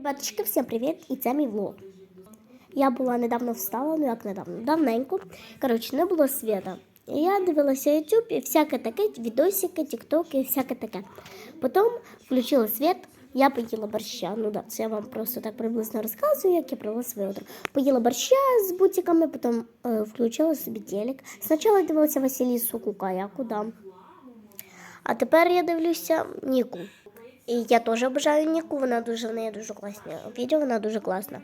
Ребяточки, всім привіт! І це мій влог. Я була недавно встала, ну як недавно, давненько. Коротше, не було світа. І я дивилася YouTube і всяке таке, відосики, тіктоки, і всяке таке. Потім включила світ, я поїла борща. Ну да, це я вам просто так приблизно розказую, як я провела своє утро. Поїла борща з бутиками, потім е, включила собі телек. Спочатку дивилася Василісу Кукаяку, да. А тепер я дивлюся Ніку. І я теж обожаю Ніку, вона дуже в неї дуже класні відео, вона дуже класна.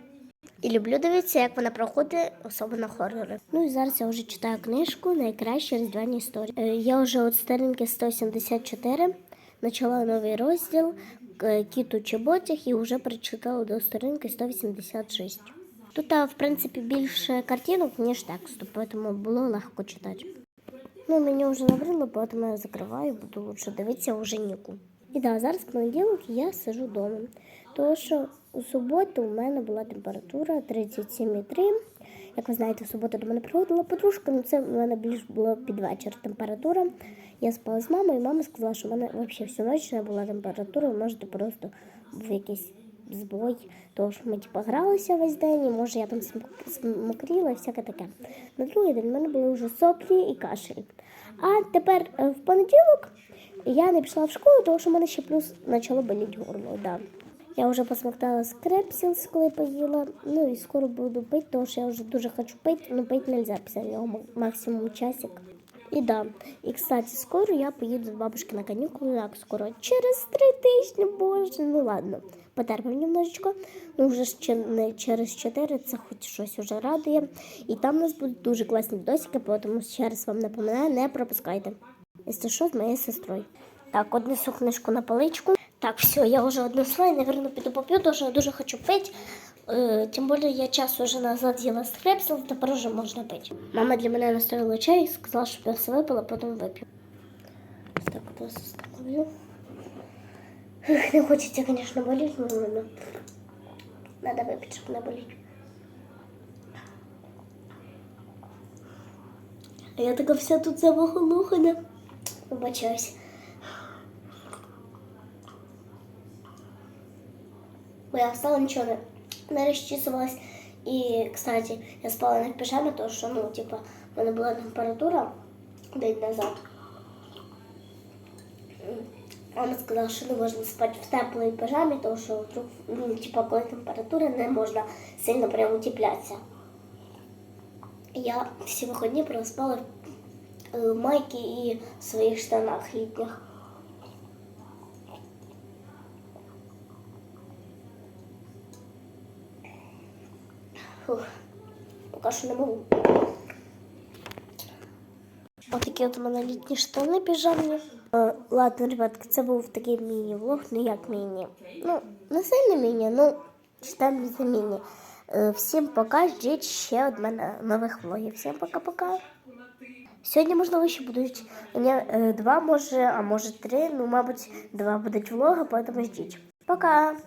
І люблю дивитися, як вона проходить, особливо хорори. Ну і зараз я вже читаю книжку Найкращі різдвяні історії. Е, Я вже от сторінки 174 почала новий розділ Кіт у чоботях і вже прочитала до сторінки 186. Тут, в принципі, більше картинок, ніж тексту, тому було легко читати. Ну, мені вже набрило, тому я закриваю, буду лучше дивитися вже Ніку. І да, зараз понеділок я сижу вдома. Тому що у суботу у мене була температура 37,3. Як ви знаєте, в суботу до мене приходила подружка, ну це в мене більш було під вечір температура. Я спала з мамою, і мама сказала, що в мене взагалі всю ніч не була температура, можете просто був якийсь збой, тому що ми типу, гралися весь день, і може я там смок- смокріла і всяке таке. На другий день в мене були вже соплі і кашель. А тепер е, в понеділок я не пішла в школу, тому що в мене ще плюс почало боліти горло. Да. Я вже посмоктала скрепсілс, коли поїла. Ну і скоро буду пити, тому що я вже дуже хочу пити, але пити не можна після нього максимум часик. І да. І кстати, скоро я поїду до бабушки на канікули. Як скоро? Через три тижні, боже. Ну ладно, потерпимо немножечко. Ну вже чи- не через чотири, це хоч щось уже радує. І там у нас будуть дуже класні відосики, тому ще раз вам напоминаю, не пропускайте. Що, з моєю сестрою. Так, однесу книжку на поличку. Так, все, я вже однесла і, наверное, піду поп'ю, я дуже хочу пити. Е, тим більше я час уже назад їла стрепсел, тепер вже можна пити. Мама для мене настроїла чай сказала, щоб я все випила, потім вип'ю. Так просто ставлю. Не хочеться, звісно, боліти, але ладно. Надо випити, щоб не боліти. А я така вся тут завоголухана. Вибачаюсь. Я встала, нічого не, не розчісувалась. І, кстати, я спала не в піжамі, тому що, ну, типа, в мене була температура день назад. Мама сказала, що не можна спати в теплій піжамі, тому що вдруг, ну, типа, коли температура, не можна сильно прямо утеплятися. Я всі вихідні проспала в майці і в своїх штанах літніх. Фух, поки що не можу. Ось такі от у мене літні штани піжамні. Е, ладно, ребятки, це був такий міні-влог, ну як міні. Ну, не сильно міні, ну читаємо за міні. Е, всім пока, ждіть ще від мене нових влогів. Всім пока-пока. Сьогодні, можливо, ще будуть е, два, може, а може три. Ну, мабуть, два будуть влоги, поэтому ждіть. Пока!